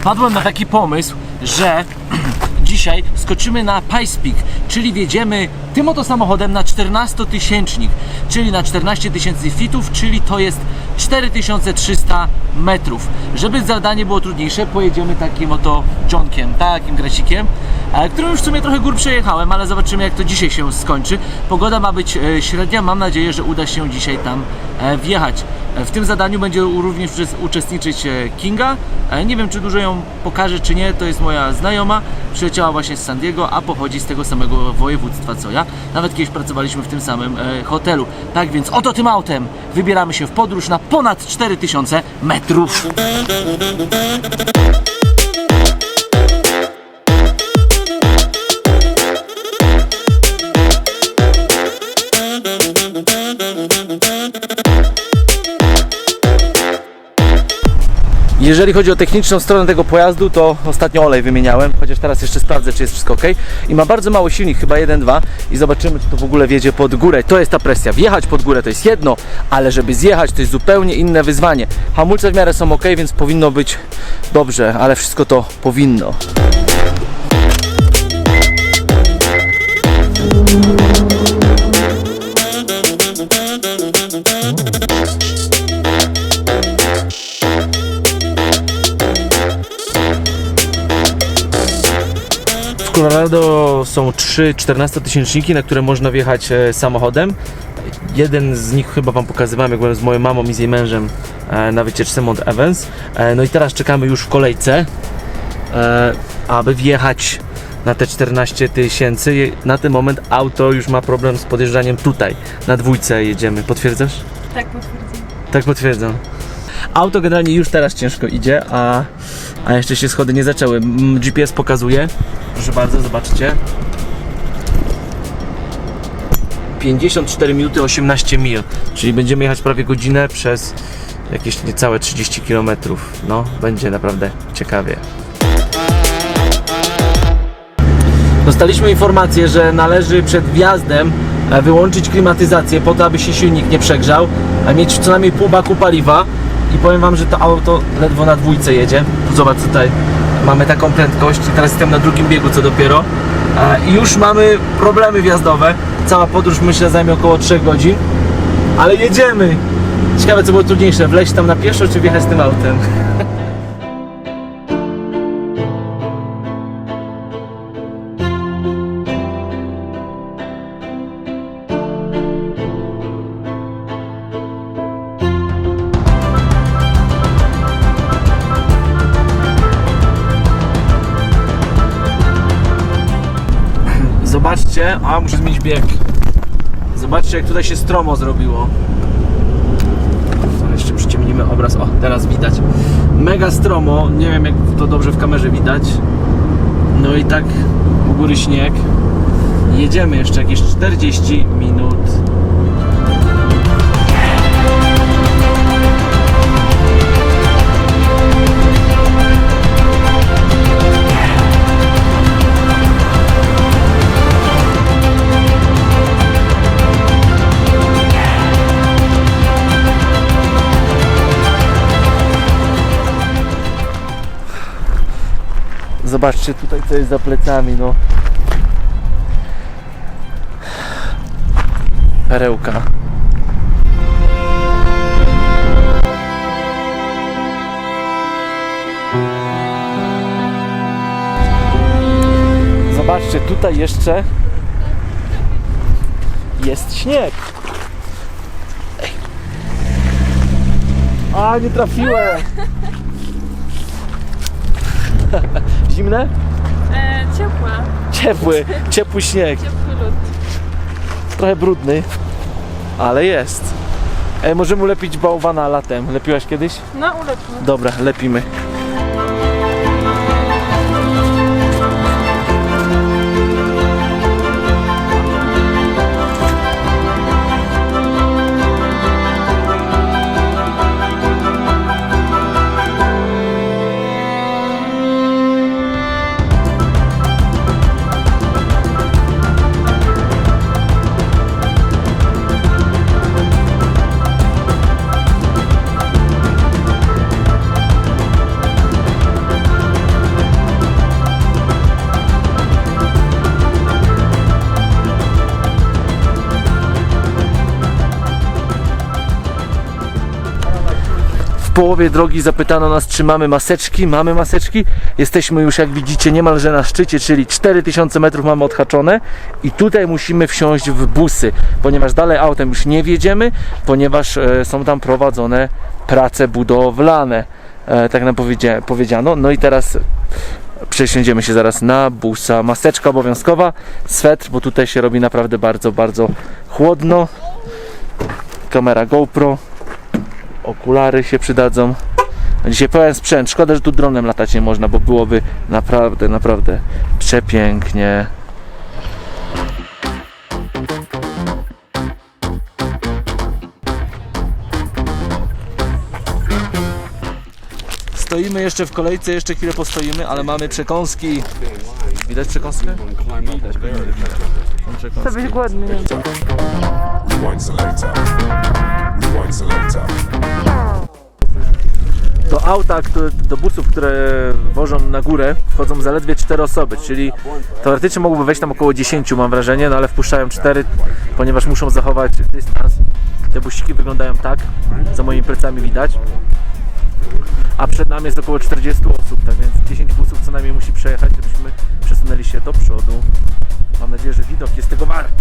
wpadłem na taki pomysł, że dzisiaj skoczymy na Pice Peak, czyli wjedziemy tym oto samochodem na 14-tysięcznik, czyli na 14 tysięcy fitów, czyli to jest 4300 metrów. Żeby zadanie było trudniejsze, pojedziemy takim oto Johnkiem, takim grasikiem, e, którym już w sumie trochę gór przejechałem, ale zobaczymy jak to dzisiaj się skończy. Pogoda ma być e, średnia, mam nadzieję, że uda się dzisiaj tam e, wjechać. W tym zadaniu będzie również uczes- uczestniczyć e, Kinga. E, Nie wiem, czy dużo ją pokaże, czy nie. To jest moja znajoma. Przyleciała właśnie z San Diego, a pochodzi z tego samego województwa co ja. Nawet kiedyś pracowaliśmy w tym samym e, hotelu. Tak więc oto tym autem wybieramy się w podróż na ponad 4000 metrów. Jeżeli chodzi o techniczną stronę tego pojazdu, to ostatnio olej wymieniałem, chociaż teraz jeszcze sprawdzę, czy jest wszystko ok. I ma bardzo mały silnik, chyba 1.2 i zobaczymy, czy to w ogóle wjedzie pod górę. To jest ta presja. Wjechać pod górę to jest jedno, ale żeby zjechać to jest zupełnie inne wyzwanie. Hamulce w miarę są ok, więc powinno być dobrze, ale wszystko to powinno. Colorado są trzy 14-tysięczniki, na które można wjechać e, samochodem. Jeden z nich chyba Wam pokazywałem, jak byłem z moją mamą i z jej mężem e, na wycieczce Mount Evans. E, No i teraz czekamy już w kolejce, aby wjechać na te 14 tysięcy. Na ten moment auto już ma problem z podjeżdżaniem tutaj. Na dwójce jedziemy. Potwierdzasz? Tak potwierdzam. Tak potwierdzam. Auto generalnie już teraz ciężko idzie, a, a jeszcze się schody nie zaczęły. GPS pokazuje. Proszę bardzo, zobaczcie. 54 minuty 18 mil, czyli będziemy jechać prawie godzinę przez jakieś niecałe 30 km. No, będzie naprawdę ciekawie. Dostaliśmy informację, że należy przed wjazdem e, wyłączyć klimatyzację po to, aby się silnik nie przegrzał, a mieć co najmniej pół baku paliwa i powiem Wam, że to auto ledwo na dwójce jedzie. Zobacz tutaj, mamy taką prędkość teraz jestem na drugim biegu co dopiero i już mamy problemy wjazdowe. Cała podróż myślę zajmie około 3 godzin, ale jedziemy! Ciekawe co było trudniejsze, wleźć tam na pieszo czy wjechać tym autem? Zobaczcie, a muszę zmienić bieg. Zobaczcie jak tutaj się stromo zrobiło. Jeszcze przyciemnimy obraz. O, teraz widać. Mega stromo. Nie wiem jak to dobrze w kamerze widać. No i tak u góry śnieg. Jedziemy jeszcze jakieś 40 minut. Zobaczcie tutaj co jest za plecami, no. Perełka. Zobaczcie, tutaj jeszcze jest śnieg. A, nie trafiłem. Zimne? E, ciepła. Ciepły, ciepły śnieg. Ciepły lód. Trochę brudny, ale jest. E, możemy ulepić bałwana latem. Lepiłaś kiedyś? No, ulepmy. Dobra, lepimy. Połowie drogi zapytano nas, czy mamy maseczki. Mamy maseczki. Jesteśmy już, jak widzicie, niemalże na szczycie, czyli 4000 metrów mamy odhaczone. I tutaj musimy wsiąść w busy, ponieważ dalej autem już nie wjedziemy, ponieważ e, są tam prowadzone prace budowlane. E, tak nam powiedzia- powiedziano. No i teraz przesiądziemy się zaraz na busa. Maseczka obowiązkowa, swetr, bo tutaj się robi naprawdę bardzo, bardzo chłodno. Kamera GoPro, okulary się przydadzą. Dzisiaj pełen sprzęt. Szkoda, że tu dronem latać nie można, bo byłoby naprawdę, naprawdę przepięknie. Stoimy jeszcze w kolejce, jeszcze chwilę postoimy, ale mamy przekąski. Widać przekąskę? Widać, Chcę być głodny. nie? Rewind selector. Rewind selector. Do auta, które, do busów, które wożą na górę, wchodzą zaledwie 4 osoby, czyli teoretycznie mogłoby wejść tam około 10, mam wrażenie, no ale wpuszczają 4, ponieważ muszą zachować dystans. Te busiki wyglądają tak, za moimi plecami widać. A przed nami jest około 40 osób, tak więc 10 busów co najmniej musi przejechać, żebyśmy przesunęli się do przodu. Mam nadzieję, że widok jest tego wart.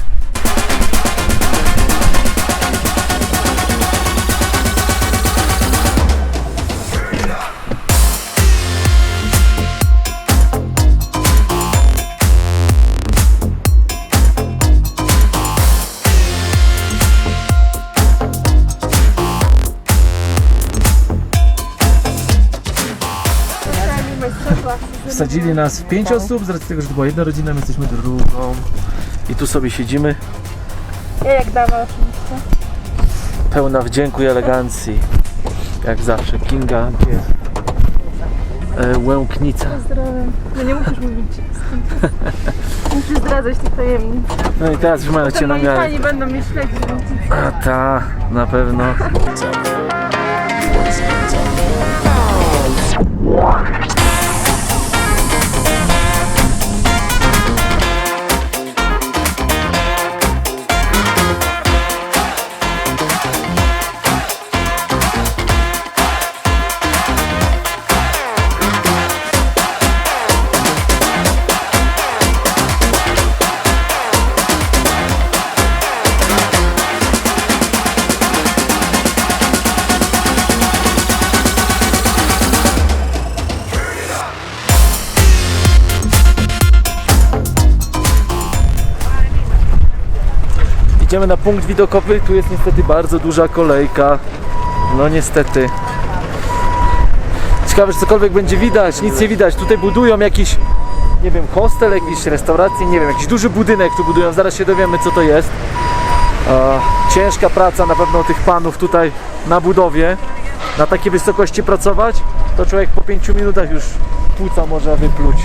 Wsadzili nas w 5 osób, z racji tego, że to była jedna rodzina, my jesteśmy drugą. I tu sobie siedzimy, Ja jak dama oczywiście. pełna wdzięku i elegancji. Jak zawsze, Kinga G. E, Łęknica. Pozdrawiam. No nie musisz mówić skąd. Musisz zdradzać tych tajemnic. No i teraz już mają cię na moi miarę. fani będą mnie śledzić. A ta, na pewno. Idziemy na punkt widokowy, tu jest niestety bardzo duża kolejka. No niestety. Ciekawe, czy cokolwiek będzie widać, nic nie widać. Tutaj budują jakiś, nie wiem, hostel, jakiś restaurację, nie wiem, jakiś duży budynek tu budują. Zaraz się dowiemy, co to jest. E, ciężka praca na pewno tych panów tutaj na budowie. Na takiej wysokości pracować, to człowiek po 5 minutach już płuca może wypluć.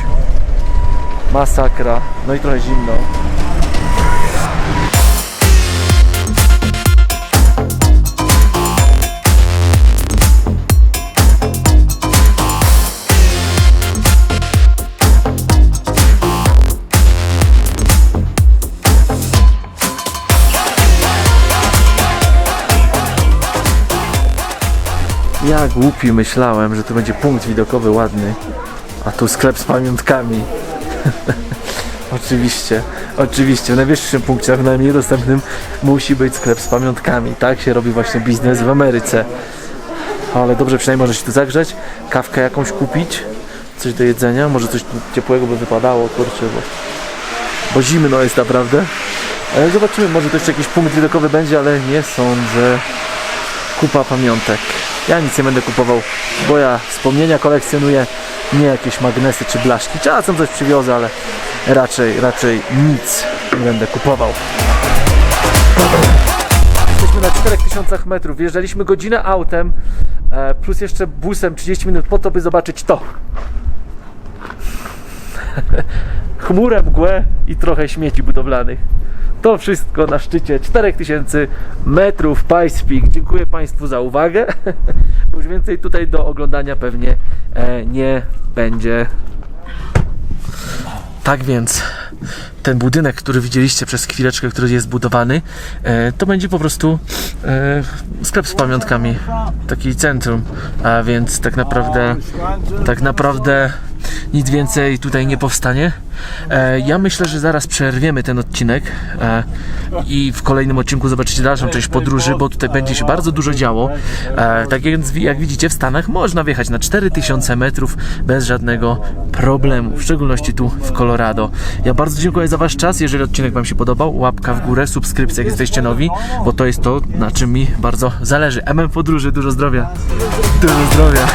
Masakra. No i trochę zimno. Ja głupi myślałem, że tu będzie punkt widokowy ładny, a tu sklep z pamiątkami. oczywiście, oczywiście, w najwyższym punkcie, a w najmniej dostępnym musi być sklep z pamiątkami. Tak się robi właśnie biznes w Ameryce. Ale dobrze, przynajmniej może się tu zagrzeć, kawkę jakąś kupić, coś do jedzenia, może coś ciepłego by wypadało, kurczę, bo, bo zimno jest naprawdę. Ale zobaczymy, może to jeszcze jakiś punkt widokowy będzie, ale nie sądzę kupa pamiątek. Ja nic nie będę kupował, bo ja wspomnienia kolekcjonuję, nie jakieś magnesy czy blaszki. Czasem coś przywiozę, ale raczej, raczej nic nie będę kupował. Jesteśmy na 4000 metrów, wjeżdżaliśmy godzinę autem, e, plus jeszcze busem 30 minut po to, by zobaczyć to. Chmurę, mgłę i trochę śmieci budowlanych. To wszystko na szczycie 4000 metrów Pice Peak. Dziękuję Państwu za uwagę. Bo Już więcej tutaj do oglądania pewnie e, nie będzie. Tak więc ten budynek, który widzieliście przez chwileczkę, który jest budowany, e, to będzie po prostu e, sklep z pamiątkami, taki centrum, a więc tak naprawdę tak naprawdę nic więcej tutaj nie powstanie. E, ja myślę, że zaraz przerwiemy ten odcinek e, i w kolejnym odcinku zobaczycie dalszą część podróży, bo tutaj będzie się bardzo dużo działo. E, tak więc jak widzicie w Stanach można wjechać na 4000 metrów bez żadnego problemu, w szczególności tu w Colorado. Ja bardzo dziękuję za Wasz czas. Jeżeli odcinek Wam się podobał, łapka w górę, subskrypcja, jak jesteście nowi, bo to jest to, na czym mi bardzo zależy. MM Podróży, dużo zdrowia. Dużo zdrowia.